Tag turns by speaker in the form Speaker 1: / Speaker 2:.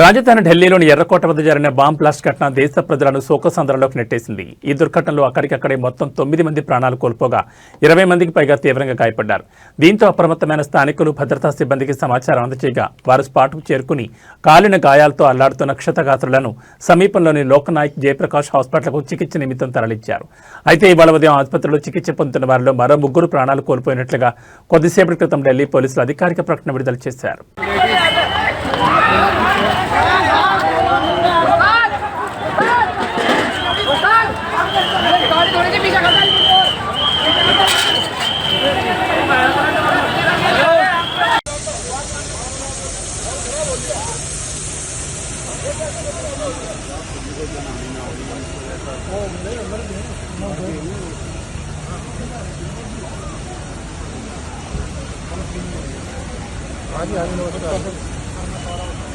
Speaker 1: రాజధాని ఢిల్లీలోని ఎర్రకోట వద్ద జరిగిన బాంబ్ బ్లాస్ట్ ఘటన దేశ ప్రజలను శోకసంద్రంలోకి నెట్టేసింది. ఈ దుర్ఘటనలో అక్కడికక్కడే మొత్తం తొమ్మిది మంది ప్రాణాలు కోల్పోగా ఇరవై మందికి పైగా తీవ్రంగా గాయపడ్డారు. దీంతో అప్రమత్తమైన స్థానికులు భద్రతా సిబ్బందికి సమాచారం అందజేయగా వారు స్పాట్కు చేరుకుని కాలిన గాయాలతో అల్లాడుతున్న క్షతగాత్రులను సమీపంలోని లోకనాయక్ జయప్రకాష్ హాస్పిటల్కు చికిత్స నిమిత్తం తరలించారు. అయితే ఇవాళ ఉదయం ఆసుపత్రిలో చికిత్స పొందుతున్న వారిలో మరో ముగ్గురు ప్రాణాలు కోల్పోయినట్లుగా కొద్దిసేపటి క్రితం ఢిల్లీ పోలీసులు అధికారిక ప్రకటన విడుదల చేశారు.
Speaker 2: हाँ जी हाँ जी